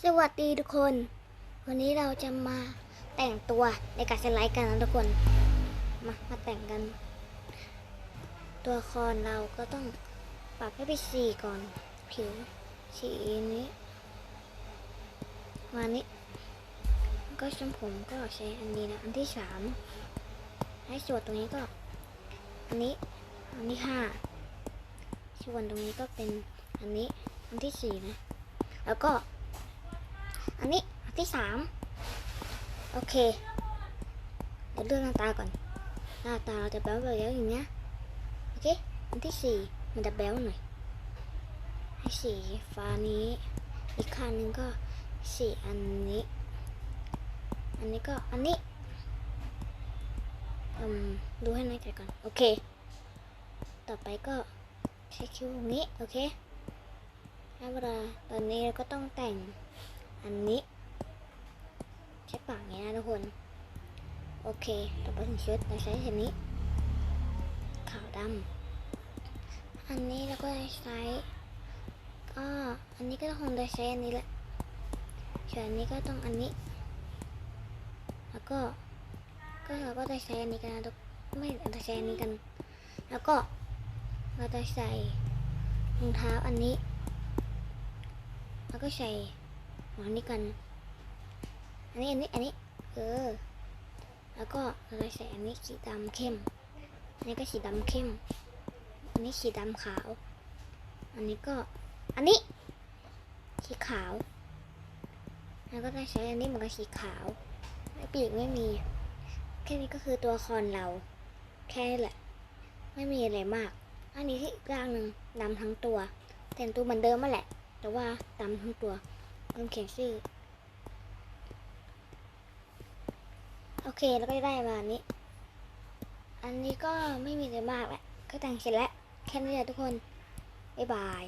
สวัสดีทุกคน วันนี้เราจะมาแต่งตัวในการสไลด์กันนะทุกคน มามาแต่งกัน ตัวละครเราก็ต้องปรับให้เป็นสีก่อน ผิวสีนี้ มานี้แล้ก็ชมผมก็ใช้อันนี้นะ อันที่สามให้ส่วนตรงนี้ก็ อันนี้ อันที่ห้าส่วนตรงนี้ก็เป็นอันนี้ อันที่สี่นะ แล้วก็ อันนี้อันที่สามโอเคเดี๋ยวเลือกหน้าตาก่อน หน้าตาเราจะแบ๊วๆอย่างเงี้ยโอเคอันที่สี่มันจะแบ๊วหน่อยให้สีฟ้านี้ อีกข้างหนึงก็สีอันนี้ อันนี้ก็อันนี้อืมดูให้น่าใจก่อนโอเค ต่อไปก็ใช้คิ้วตรงนี้โอเคแล้วเวลาตอนนี้เราก็ต้องแต่ง อันนี้ใช้ปากอย่างนี้นะทุกคน โอเค ต่อไปถึงชุดเราใช้อันนี้ ขาวดำอันนี้เราก็ใช้ก็อันนี้ก็คงจะใช้อันนี้แหละส่วนอันนี้ก็ต้องอันนี้ แล้วก็ก็เราก็จะใช้อันนี้กันนะทุกไม่จะใช้อันนี้กัน แล้วก็เราจะใส่รองเท้าอันนี้ แล้วก็ใส่ หัวนี้กัน อันนี้อันนี้อันนี้ เออ แล้วก็เราจะใส่อันนี้สีดำเข้ม อันนี้ก็สีดำเข้ม อันนี้สีดำขาว อันนี้ก็ อันนี้ สีขาว แล้วก็จะใช้อันนี้เหมือนกับสีขาวไม่ปีกไม่มี แค่นี้ก็คือตัวคอนเรา แค่นี้แหละ ไม่มีอะไรมาก อันนี้ที่อีกอย่างหนึ่งดำทั้งตัว แต่งตัวเหมือนเดิมมาแหละ แต่ว่าดำทั้งตัว เริ่มเขียนชื่อ โอเคแล้วก็ได้มาอันนี้ อันนี้ก็ไม่มีอะไรมากแหละก็แต่งเสร็จแล้ว แค่นี้แหละทุกคน บ๊ายบาย